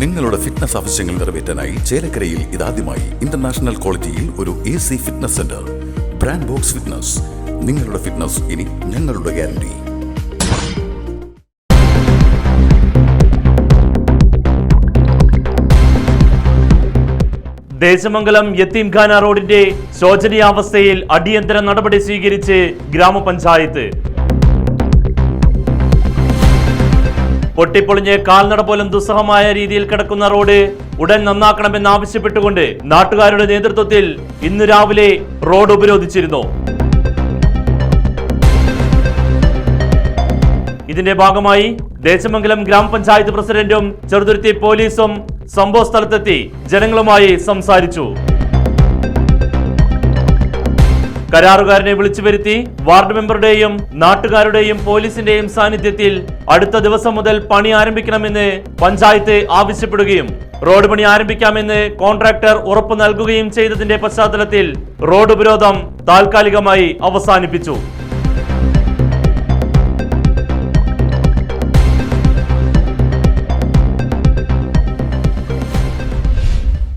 നിങ്ങളുടെ ഫിറ്റ്നസ് ആവശ്യങ്ങൾ നിറവേറ്റാനായി ചേലക്കരയിൽ ഇതാദ്യമായി ഇന്റർനാഷണൽ ക്വാളിറ്റിയിൽ ഒരു A C fitness centre brand box fitness നിങ്ങളുടെ ഫിറ്റ്നസ് ഇനി ഞങ്ങളുടെ ഗ്യാരണ്ടി ദേശമംഗലം യത്തീംഖാന റോഡിന്റെ ശോചനീയാവസ്ഥയിൽ അടിയന്തര നടപടി സ്വീകരിച്ച് ഗ്രാമപഞ്ചായത്ത് പൊട്ടിപ്പൊളിഞ്ഞ് കാൽനട പോലും ദുസ്സഹമായ രീതിയിൽ കിടക്കുന്ന റോഡ് ഉടൻ നന്നാക്കണമെന്ന് ആവശ്യപ്പെട്ടുകൊണ്ട് നാട്ടുകാരുടെ നേതൃത്വത്തിൽ ഇന്ന് രാവിലെ റോഡ് ഉപരോധിച്ചിരുന്നു. ഇതിന്റെ ഭാഗമായി ദേശമംഗലം ഗ്രാമപഞ്ചായത്ത് പ്രസിഡന്റും ചെറുതുരുത്തി പോലീസും സംഭവ സ്ഥലത്തെത്തി ജനങ്ങളുമായി സംസാരിച്ചു. കരാറുകാരനെ വിളിച്ചു വരുത്തി വാർഡ് മെമ്പറുടെയും നാട്ടുകാരുടെയും പോലീസിന്റെയും സാന്നിധ്യത്തിൽ അടുത്ത ദിവസം മുതൽ പണി ആരംഭിക്കണമെന്ന് പഞ്ചായത്ത് ആവശ്യപ്പെടുകയും റോഡ് പണി ആരംഭിക്കാമെന്ന് കോൺട്രാക്ടർ ഉറപ്പു നൽകുകയും ചെയ്തതിന്റെ പശ്ചാത്തലത്തിൽ റോഡ് ഉപരോധം താൽക്കാലികമായി അവസാനിപ്പിച്ചു